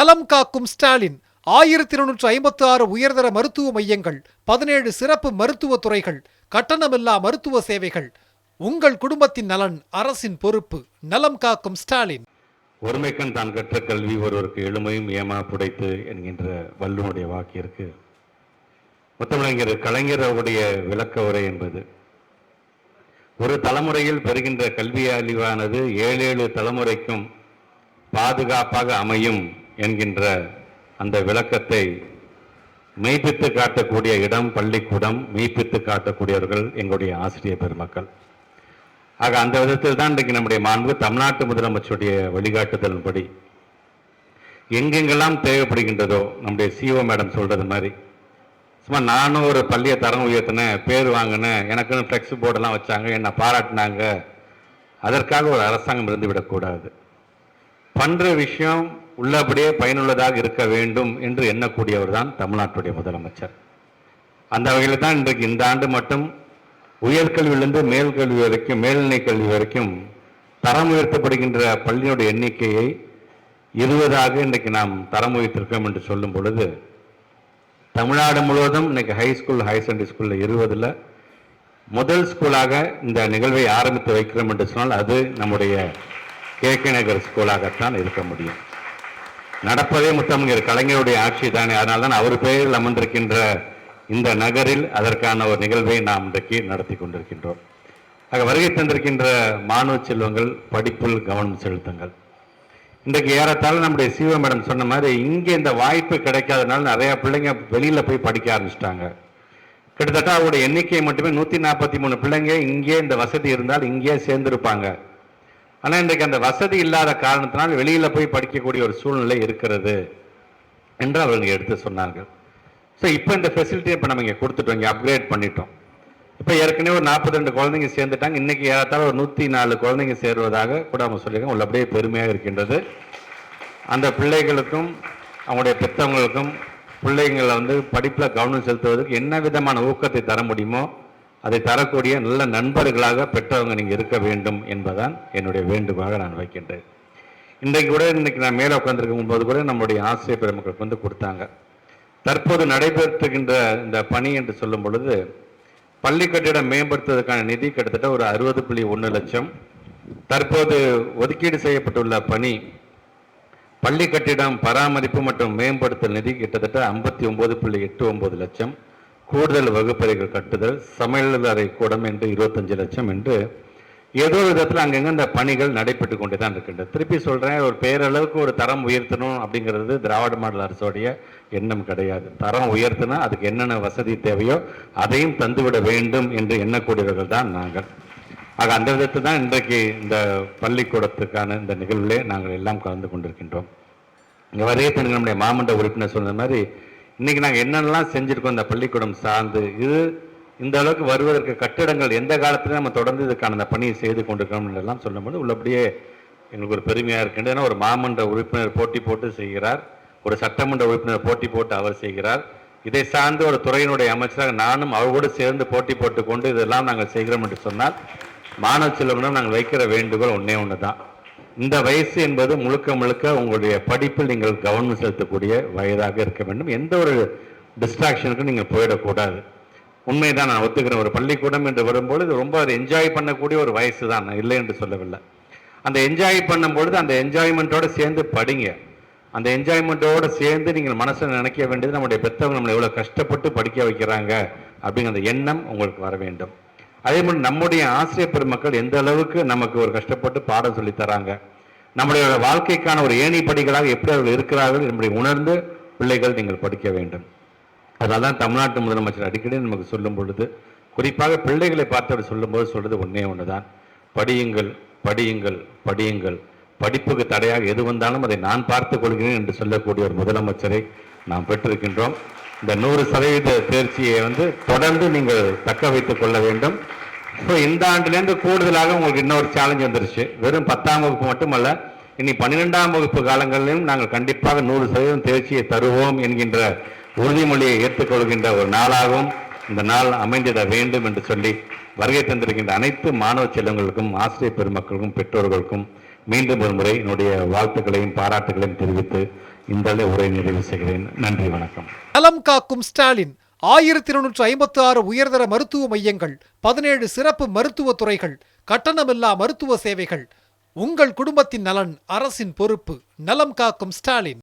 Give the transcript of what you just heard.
நலம் காக்கும் ஸ்டாலின். ஆயிரத்தி இருநூற்று ஐம்பத்தி ஆறு உயர்தர மருத்துவ மையங்கள் பதினேழு சிறப்பு மருத்துவ துறைகள் கட்டணமில்லா மருத்துவ சேவைகள். உங்கள் குடும்பத்தின் நலன் அரசின் பொறுப்பு. நலம் காக்கும் ஸ்டாலின். ஒருமைக்கண் தான் கற்ற கல்வி ஒருவருக்கு எளிமையும் ஏமா புடைத்து என்கின்ற வள்ளுவனுடைய வாக்கிற்கு முத்தமிழர் கலைஞர் அவருடைய விளக்க உரை என்பது. ஒரு தலைமுறையில் பெறுகின்ற கல்வி அழிவானது ஏழு ஏழு தலைமுறைக்கும் பாதுகாப்பாக அமையும் என்கின்ற அந்த விளக்கத்தை மெய்ப்பித்து காட்டக்கூடிய இடம் பள்ளிக்கூடம் மெய்ப்பித்து காட்டக்கூடியவர்கள் எங்களுடைய ஆசிரியர் பெருமக்கள். ஆக அந்த விதத்தில் தான் இன்றைக்கு நம்முடைய மாண்பு தமிழ்நாட்டு முதலமைச்சருடைய வழிகாட்டுதலின்படி எங்கெங்கெல்லாம் தேவைப்படுகின்றதோ நம்முடைய சிஓ மேடம் சொல்கிறது மாதிரி சும்மா நானும் ஒரு பள்ளியை தரம் உயர்த்தினேன் பேர் வாங்கினேன் எனக்குன்னு ஃப்ளெக்ஸ் போர்டெல்லாம் வச்சாங்க என்னை பாராட்டினாங்க அதற்காக ஒரு அரசாங்கம் இருந்து விடக்கூடாது. பண்ணுற விஷயம் உள்ளபடியே பயனுள்ளதாக இருக்க வேண்டும் என்று எண்ணக்கூடியவர் தான் தமிழ்நாட்டுடைய முதலமைச்சர். அந்த வகையில் தான் இன்றைக்கு இந்த ஆண்டு மட்டும் உயர்கல்வியிலிருந்து மேல்கல்வி வரைக்கும் மேல்நிலை கல்வி வரைக்கும் தரம் உயர்த்தப்படுகின்ற பள்ளியினுடைய எண்ணிக்கையை இருபதாக இன்றைக்கு நாம் தரம் உயர்த்திருக்கோம் என்று சொல்லும் பொழுது தமிழ்நாடு முழுவதும் இன்றைக்கி ஹை ஸ்கூல் ஹையர் செகண்டரி ஸ்கூலில் இருபதில் முதல் ஸ்கூலாக இந்த நிகழ்வை ஆரம்பித்து வைக்கிறோம் என்று சொன்னால் அது நம்முடைய கே கே நகர் ஸ்கூலாகத்தான் இருக்க முடியும். நடப்பதே முத்தமிழர் கலைஞருடைய ஆட்சி தானே. அதனால தான் அவர் பெயரில் அமர்ந்திருக்கின்ற இந்த நகரில் அதற்கான ஒரு நிகழ்வை நாம் இன்றைக்கு நடத்தி கொண்டிருக்கின்றோம். ஆக வருகை தந்திருக்கின்ற மாணவ செல்வங்கள் படிப்பில் கவனம் செலுத்துங்கள். இன்றைக்கு ஏறத்தாலும் நம்முடைய சிவ மேடம் சொன்ன மாதிரி இங்கே இந்த வாய்ப்பு கிடைக்காதனால நிறையா பிள்ளைங்க வெளியில் போய் படிக்க ஆரம்பிச்சிட்டாங்க. கிட்டத்தட்ட அவருடைய எண்ணிக்கை மட்டுமே நூற்றி நாற்பத்தி மூணு பிள்ளைங்க இங்கே இந்த வசதி இருந்தால் இங்கேயே சேர்ந்திருப்பாங்க. ஆனால் இன்றைக்கு அந்த வசதி இல்லாத காரணத்தினால் வெளியில் போய் படிக்கக்கூடிய ஒரு சூழ்நிலை இருக்கிறது என்று அவர்கள் எடுத்து சொன்னார்கள். ஸோ இப்போ இந்த ஃபெசிலிட்டியை இப்போ நம்ம இங்கே கொடுத்துட்டோம் இங்கே அப்கிரேட் பண்ணிட்டோம். இப்போ ஏற்கனவே ஒரு நாற்பத்தி ரெண்டு குழந்தைங்க சேர்ந்துட்டாங்க. இன்றைக்கி ஏறத்தாழ ஒரு நூற்றி நாலு குழந்தைங்க சேருவதாக கூட அவங்க சொல்லியிருக்காங்க. உள்ளபடியே பெருமையாக இருக்கின்றது. அந்த பிள்ளைகளுக்கும் அவங்களுடைய பெற்றவங்களுக்கும் பிள்ளைங்களை வந்து படிப்பில் கவனம் செலுத்துவதற்கு என்ன விதமான ஊக்கத்தை தர முடியுமோ அதை தரக்கூடிய நல்ல நண்பர்களாக பெற்றவங்க நீங்கள் இருக்க வேண்டும் என்பதான் என்னுடைய வேண்டுகோளாக நான் வைக்கின்றேன். இன்றைக்கு கூட இன்னைக்கு நான் மேலே உட்காந்துருக்கும் போது கூட நம்முடைய ஆசிரியர் பெருமக்களுக்கு வந்து கொடுத்தாங்க. தற்போது நடைபெற்றுகின்ற இந்த பணி என்று சொல்லும் பொழுது பள்ளி கட்டிடம் மேம்படுத்துவதற்கான நிதி கிட்டத்தட்ட ஒரு அறுபது புள்ளி ஒன்று லட்சம். தற்போது ஒதுக்கீடு செய்யப்பட்டுள்ள பணி பள்ளி கட்டிடம் பராமரிப்பு மற்றும் மேம்படுத்தல் நிதி கிட்டத்தட்ட ஐம்பத்தி ஒம்பது புள்ளி எட்டு ஒம்பது லட்சம். கூடுதல் வகுப்பறைகள் கட்டுதல் சமையல் அறை கூடம் என்று இருபத்தஞ்சு லட்சம் என்று ஏதோ விதத்தில் அங்கங்கே இந்த பணிகள் நடைபெற்று கொண்டே தான் இருக்கின்றது திருப்பி சொல்கிறேன் ஒரு பேரளவுக்கு ஒரு தரம் உயர்த்தணும் அப்படிங்கிறது திராவிட மாடல் அரசோடைய எண்ணம் கிடையாது. தரம் உயர்த்தினா அதுக்கு என்னென்ன வசதி தேவையோ அதையும் தந்துவிட வேண்டும் என்று எண்ணக்கூடியவர்கள் தான் நாங்கள். ஆக அந்த விதத்தில் தான் இன்றைக்கு இந்த பள்ளிக்கூடத்துக்கான இந்த நிகழ்விலே நாங்கள் எல்லாம் கலந்து கொண்டிருக்கின்றோம். இங்கே வரையத்திற்கு நம்முடைய மாமண்ட உறுப்பினர் சொன்ன மாதிரி இன்றைக்கி நாங்கள் என்னென்னலாம் செஞ்சுருக்கோம் இந்த பள்ளிக்கூடம் சார்ந்து இது இந்த அளவுக்கு வருவதற்கு கட்டிடங்கள் எந்த காலத்துலையும் நம்ம தொடர்ந்து இதுக்கான அந்த பணியை செய்து கொண்டிருக்கோம் என்றெல்லாம் சொல்லும்போது உள்ளபடியே எங்களுக்கு ஒரு பெருமையாக இருக்கின்றது ஏன்னா ஒரு மாமன்ற உறுப்பினர் போட்டி போட்டு செய்கிறார். ஒரு சட்டமன்ற உறுப்பினர் போட்டி போட்டு அவர் செய்கிறார். இதை சார்ந்து ஒரு துறையினுடைய அமைச்சராக நானும் அவரோடு சேர்ந்து போட்டி போட்டு கொண்டு இதெல்லாம் நாங்கள் செய்கிறோம் என்று சொன்னால் மாணவ செல்வங்களிடம் நாங்கள் வைக்கிற வேண்டுகோள் ஒன்றே ஒன்று தான் இந்த வயசு என்பது முழுக்க முழுக்க உங்களுடைய படிப்பில் நீங்கள் கவனம் செலுத்தக்கூடிய வயதாக இருக்க வேண்டும். எந்த ஒரு டிஸ்ட்ராக்ஷனுக்கும் நீங்கள் போயிடக்கூடாது. உண்மைதான் நான் ஒத்துக்கிறேன் ஒரு பள்ளிக்கூடம் என்று வரும்பொழுது இது ரொம்ப அது என்ஜாய் பண்ணக்கூடிய ஒரு வயசு தான். நான் இல்லை என்று சொல்லவில்லை. அந்த என்ஜாய் பண்ணும்பொழுது அந்த என்ஜாய்மெண்ட்டோடு சேர்ந்து படிங்க. அந்த என்ஜாய்மெண்ட்டோடு சேர்ந்து நீங்கள் மனசில் நினைக்க வேண்டியது நம்முடைய பெற்றவங்க நம்மளை எவ்வளோ கஷ்டப்பட்டு படிக்க வைக்கிறாங்க அப்படிங்கிற எண்ணம் உங்களுக்கு வர வேண்டும். அதே மாதிரி நம்முடைய ஆசிரியர் பெருமக்கள் எந்த அளவுக்கு நமக்கு ஒரு கஷ்டப்பட்டு பாடம் சொல்லி தராங்க? நம்முடைய வாழ்க்கைக்கான ஒரு ஏணிப்படிகளாக எப்படி அவர்கள் இருக்கிறார்கள் என்பதை உணர்ந்து பிள்ளைகள் நீங்கள் படிக்க வேண்டும். அதனால தான் தமிழ்நாட்டு முதலமைச்சர் அடிக்கடி நமக்கு சொல்லும் பொழுது குறிப்பாக பிள்ளைகளை பார்த்து அவர் சொல்லும்போது சொல்வது ஒன்றே ஒன்று தான் படியுங்கள் படியுங்கள் படியுங்கள். படிப்புக்கு தடையாக எது வந்தாலும் அதை நான் பார்த்துக் கொள்கிறேன் என்று சொல்லக்கூடிய ஒரு முதலமைச்சரை நாம் பெற்றிருக்கின்றோம். இந்த நூறு சதவீத தேர்ச்சியை வந்து தொடர்ந்து நீங்கள் தக்க வைத்துக் கொள்ள வேண்டும். ஸோ இந்த ஆண்டுலேருந்து கூடுதலாக உங்களுக்கு இன்னொரு சேலஞ்ச் வந்துருச்சு. வெறும் பத்தாம் வகுப்பு மட்டுமல்ல இனி பன்னிரெண்டாம் வகுப்பு காலங்களிலும் நாங்கள் கண்டிப்பாக நூறு சதவீதம் தேர்ச்சியை தருவோம் என்கின்ற உறுதிமொழியை ஏற்றுக்கொள்கின்ற ஒரு நாளாகவும் இந்த நாள் அமைந்திட வேண்டும் என்று சொல்லி வருகை தந்திருக்கின்ற அனைத்து மாணவ செல்வங்களுக்கும் ஆசிரியர் பெருமக்களுக்கும் பெற்றோர்களுக்கும் மீண்டும் ஒரு முறை என்னுடைய வாழ்த்துக்களையும் பாராட்டுகளையும் தெரிவித்து இந்த உரை நிறைவு செய்கிறேன். நன்றி வணக்கம். நலம் காக்கும் ஸ்டாலின். ஆயிரத்தி இருநூற்று ஐம்பத்தி ஆறு உயர்தர மருத்துவ மையங்கள் பதினேழு சிறப்பு மருத்துவ துறைகள் கட்டணமில்லா மருத்துவ சேவைகள். உங்கள் குடும்பத்தின் நலன் அரசின் பொறுப்பு. நலம் காக்கும் ஸ்டாலின்.